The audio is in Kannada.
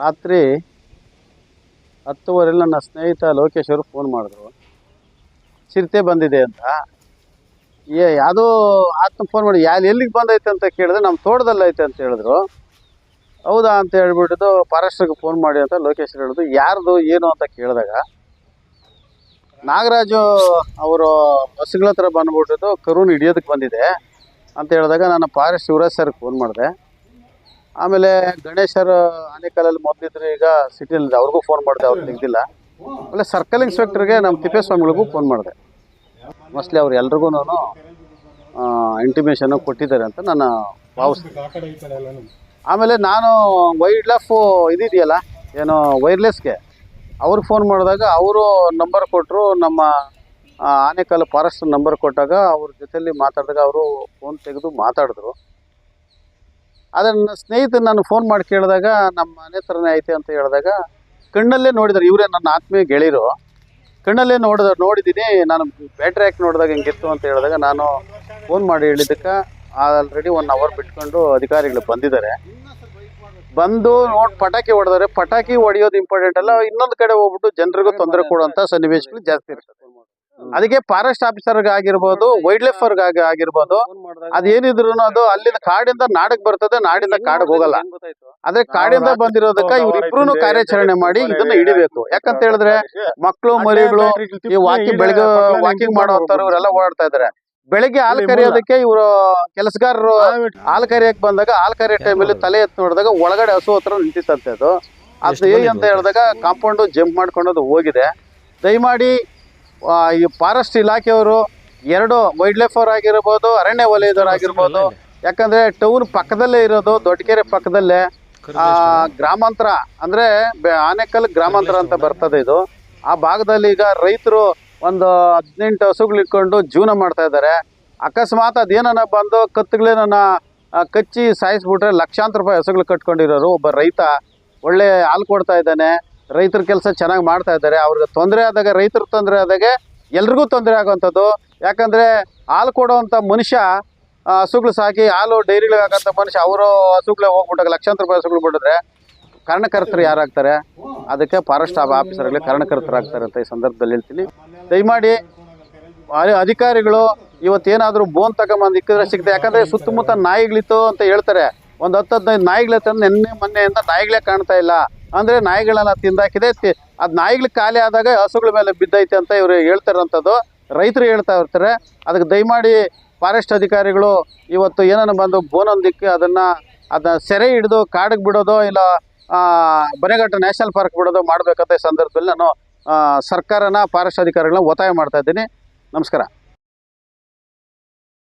ರಾತ್ರಿ ಹತ್ತುವರೆಲಿ ನನ್ನ ಸ್ನೇಹಿತ ಲೋಕೇಶ್ ಅವರು ಫೋನ್ ಮಾಡಿದ್ರು. ಚಿರತೆ ಬಂದಿದೆ ಅಂತ. ಏ, ಯಾವುದೋ ಆತನ ಫೋನ್ ಮಾಡಿ ಯಾರು ಎಲ್ಲಿಗೆ ಬಂದೈತೆ ಅಂತ ಕೇಳಿದ್ರೆ ನಮ್ಮ ತೋಟದಲ್ಲಿ ಐತೆ ಅಂತ ಹೇಳಿದ್ರು. ಹೌದಾ ಅಂತ ಹೇಳ್ಬಿಟ್ಟು ಫಾರೆಸ್ಟ್ರಿಗೆ ಫೋನ್ ಮಾಡಿ ಅಂತ ಲೋಕೇಶ್ ಹೇಳಿದ್ರು. ಯಾರ್ದು, ಏನು ಅಂತ ಕೇಳಿದಾಗ ನಾಗರಾಜು ಅವರು ಬಸ್ಗಳ ಹತ್ರ ಬಂದ್ಬಿಟ್ಟಿದ್ದು, ಕರುನ್ ಹಿಡಿಯೋದಕ್ಕೆ ಬಂದಿದೆ ಅಂತ ಹೇಳಿದಾಗ ನಾನು ಫಾರೆಸ್ಟ್ ಶಿವರಾಜ್ ಸರ್ಗೆ ಫೋನ್ ಮಾಡಿದೆ. ಆಮೇಲೆ ಗಣೇಶರು ಆನೆಕಾಲಲ್ಲಿ ಮೊದಲಿದ್ರು ಈಗ ಸಿಟಿಯಲ್ಲಿ ಅವ್ರಿಗೂ ಫೋನ್ ಮಾಡಿದೆ ಅವ್ರು ತೆಗ್ದಿಲ್ಲ. ಆಮೇಲೆ ಸರ್ಕಲ್ ಇನ್ಸ್ಪೆಕ್ಟರ್ಗೆ ನಮ್ಮ ತಿಪ್ಪೇಸ್ವಾಮಿಗಳಿಗೂ ಫೋನ್ ಮಾಡಿದೆ. ಮೋಸ್ಟ್ಲಿ ಅವ್ರು ಎಲ್ರಿಗೂ ನಾನು ಇಂಟಿಮೇಷನ್ ಕೊಟ್ಟಿದ್ದಾರೆ ಅಂತ ನಾನು ಭಾವಿಸ್ತೀನಿ. ಆಮೇಲೆ ನಾನು ವೈಲ್ಡ್ ಲೈಫು ಇದಿದೆಯಲ್ಲ ಏನು ವೈರ್ಲೆಸ್ಗೆ ಅವ್ರಿಗೆ ಫೋನ್ ಮಾಡಿದಾಗ ಅವರು ನಂಬರ್ ಕೊಟ್ಟರು ನಮ್ಮ ಆ, ಫಾರೆಸ್ಟ್ ನಂಬರ್ ಕೊಟ್ಟಾಗ ಅವ್ರ ಜೊತೆಯಲ್ಲಿ ಮಾತಾಡಿದಾಗ ಅವರು ಫೋನ್ ತೆಗೆದು ಮಾತಾಡಿದ್ರು. ಆದರೆ ನನ್ನ ಸ್ನೇಹಿತರು ನಾನು ಫೋನ್ ಮಾಡಿ ಕೇಳಿದಾಗ ನಮ್ಮ ಮನೆ ಹತ್ರನೇ ಐತೆ ಅಂತ ಹೇಳಿದಾಗ, ಕಣ್ಣಲ್ಲೇ ನೋಡಿದ್ರು, ಇವರೇ ನನ್ನ ಆತ್ಮೀಯ ಗೆಳೆಯರು ಕಣ್ಣಲ್ಲೇ ನೋಡಿದ ನೋಡಿದ್ದೀನಿ ನಾನು ಬ್ಯಾಟ್ರಿ ಹಾಕಿ ನೋಡಿದಾಗ ಹಿಂಗಿತ್ತು ಅಂತ ಹೇಳಿದಾಗ ನಾನು ಫೋನ್ ಮಾಡಿ ಹೇಳಿದ್ದಕ್ಕೆ ಆಲ್ರೆಡಿ ಒನ್ ಅವರ್ ಬಿಟ್ಕೊಂಡು ಅಧಿಕಾರಿಗಳು ಬಂದಿದ್ದಾರೆ. ಬಂದು ನೋಡಿ, ಪಟಾಕಿ ಹೊಡೆದಾರೆ. ಪಟಾಕಿ ಹೊಡೆಯೋದು ಇಂಪಾರ್ಟೆಂಟ್ ಅಲ್ಲ, ಇನ್ನೊಂದು ಕಡೆ ಹೋಗ್ಬಿಟ್ಟು ಜನರಿಗೂ ತೊಂದರೆ ಕೊಡುವಂಥ ಸನ್ನಿವೇಶಗಳು ಜಾಸ್ತಿ ಇರ್ತದೆ. ಅದಕ್ಕೆ ಫಾರೆಸ್ಟ್ ಆಫೀಸರ್ ಆಗಿರ್ಬೋದು ವೈಲ್ಡ್ ಲೈಫ್ ಆಗಿರ್ಬೋದು ಅದೇನಿದ್ರು ಅದು ಅಲ್ಲಿಂದ ಕಾಡಿಂದ ನಾಡಕ್ ಬರ್ತದೆ ನಾಡಿಂದ ಕಾಡಿಗೆ ಹೋಗಲ್ಲ. ಆದ್ರೆ ಕಾಡಿಂದ ಬಂದಿರೋದಕ್ಕ ಇವ್ರಿಬ್ರು ಕಾರ್ಯಾಚರಣೆ ಮಾಡಿ ಇದನ್ನ ಹಿಡಿಬೇಕು. ಯಾಕಂತ ಹೇಳಿದ್ರೆ ಮಕ್ಕಳು ಮರಿಗಳು ಈ ವಾಕಿಂಗ್ ಬೆಳಗ್ಗೆ ವಾಕಿಂಗ್ ಮಾಡುವಂತವ್ರು ಇವರೆಲ್ಲ ಓಡಾಡ್ತಾ ಇದಾರೆ. ಬೆಳಿಗ್ಗೆ ಹಾಲು ಕರೆಯೋದಕ್ಕೆ ಇವರು ಕೆಲಸಗಾರರು ಹಾಲು ಕರಿಯಕ್ ಬಂದಾಗ ಹಾಲು ಕರಿಯೋ ಟೈಮಲ್ಲಿ ತಲೆ ಎತ್ತಿ ನೋಡಿದಾಗ ಒಳಗಡೆ ಹಸು ಹತ್ರ ನಿಂತಿತ್ತಂತೆ ಅದು. ಅದು ಹೇಗೆ ಅಂತ ಹೇಳಿದಾಗ ಕಾಂಪೌಂಡ್ ಜಂಪ್ ಮಾಡ್ಕೊಂಡು ಅದು ಹೋಗಿದೆ. ದಯಮಾಡಿ ಈ ಫಾರೆಸ್ಟ್ ಇಲಾಖೆಯವರು ಎರಡು ವೈಲ್ಡ್ ಲೈಫ್ ಅವ್ರು ಆಗಿರ್ಬೋದು ಅರಣ್ಯ ವಲಯದವ್ರು ಆಗಿರ್ಬೋದು ಯಾಕಂದ್ರೆ ಟೌನ್ ಪಕ್ಕದಲ್ಲೇ ಇರೋದು ದೊಡ್ಡಕೆರೆ ಪಕ್ಕದಲ್ಲೇ ಆ ಗ್ರಾಮಾಂತರ ಅಂದ್ರೆ ಆನೆಕಲ್ ಗ್ರಾಮಾಂತರ ಅಂತ ಬರ್ತದೆ ಇದು. ಆ ಭಾಗದಲ್ಲಿ ಈಗ ರೈತರು ಒಂದು ಹದಿನೆಂಟು ಹಸುಗಳು ಇಟ್ಕೊಂಡು ಜೀವನ ಮಾಡ್ತಾ ಇದ್ದಾರೆ. ಅಕಸ್ಮಾತ್ ಅದೇನನ ಬಂದು ಕತ್ತುಗಳೇನ ಕಚ್ಚಿ ಸಾಯಿಸ್ಬಿಟ್ರೆ ಲಕ್ಷಾಂತರ ರೂಪಾಯಿ ಹಸುಗಳು ಕಟ್ಕೊಂಡಿರೋರು ಒಬ್ಬ ರೈತ. ಒಳ್ಳೆ ಹಾಲು ಕೊಡ್ತಾ ಇದ್ದಾನೆ. ರೈತರ ಕೆಲಸ ಚೆನ್ನಾಗಿ ಮಾಡ್ತಾ ಇದ್ದಾರೆ. ಅವ್ರಿಗೆ ತೊಂದರೆ ಆದಾಗ, ರೈತರ ತೊಂದರೆ ಆದಾಗ ಎಲ್ರಿಗೂ ತೊಂದರೆ ಆಗುವಂಥದ್ದು. ಯಾಕಂದ್ರೆ ಹಾಲು ಕೊಡುವಂಥ ಮನುಷ್ಯ ಹಸುಗಳು ಸಾಕಿ ಹಾಲು ಡೈರಿಗಳಿಗೆ ಹಾಕಂತ ಮನುಷ್ಯ, ಅವರು ಹಸುಗಳೇ ಹೋಗ್ಬಿಟ್ಟಾಗ ಲಕ್ಷಾಂತರ ರೂಪಾಯಿ ಹಸುಗಳು ಬಿಟ್ಟಿದ್ರೆ ಕಾರಣಕರ್ತರು ಯಾರಾಗ್ತಾರೆ ಅದಕ್ಕೆ ಫಾರೆಸ್ಟ್ ಆಫೀಸರ್ಗಳೇ ಕಾರಣಕರ್ತರಾಗ್ತಾರೆ ಅಂತ ಈ ಸಂದರ್ಭದಲ್ಲಿ ಹೇಳ್ತೀನಿ. ದಯಮಾಡಿ ಅಧಿಕಾರಿಗಳು ಇವತ್ತೇನಾದರೂ ಬೋನ್ ತಗೊಂಬಂದು ಇಕ್ಕಿದ್ರೆ ಸಿಗ್ತದೆ. ಯಾಕಂದರೆ ಸುತ್ತಮುತ್ತ ನಾಯಿಗಳಿತ್ತು ಅಂತ ಹೇಳ್ತಾರೆ. ಒಂದು ಹತ್ತು ಹದಿನೈದು ನಾಯಿಗಳಿತ್ತು ನಿನ್ನೆ, ಮೊನ್ನೆಯಿಂದ ನಾಯಿಗಳೇ ಕಾಣ್ತಾ ಇಲ್ಲ. ಅಂದ್ರೆ ನಾಯಿಗಳನ್ನ ತಿಂದಾಕಿದೆ. ಅದು ನಾಯಿಗಳು ಖಾಲಿ ಆದಾಗ ಹಸುಗಳ ಮೇಲೆ ಬಿದ್ದೈತೆ ಅಂತ ಇವರು ಹೇಳ್ತಾರಂಥದ್ದು. ರೈತರು ಹೇಳ್ತಾ ಇರ್ತಾರೆ. ಅದಕ್ಕೆ ದಯಮಾಡಿ ಫಾರೆಸ್ಟ್ ಅಧಿಕಾರಿಗಳು ಇವತ್ತು ಏನನ್ನ ಬಂದು ಬೋನೊಂದಿಕ್ಕೆ ಅದನ್ನ ಅದನ್ನ ಸೆರೆ ಹಿಡಿದು ಕಾಡಿಗೆ ಬಿಡೋದು ಇಲ್ಲ ಬನೆಘಟ್ಟ ನ್ಯಾಷನಲ್ ಪಾರ್ಕ್ ಬಿಡೋದು ಮಾಡಬೇಕಂತ ಈ ಸಂದರ್ಭದಲ್ಲಿ ನಾನು ಸರ್ಕಾರನ ಫಾರೆಸ್ಟ್ ಅಧಿಕಾರಿಗಳನ್ನ ಒತ್ತಾಯ ಮಾಡ್ತಾ ಇದ್ದೀನಿ. ನಮಸ್ಕಾರ.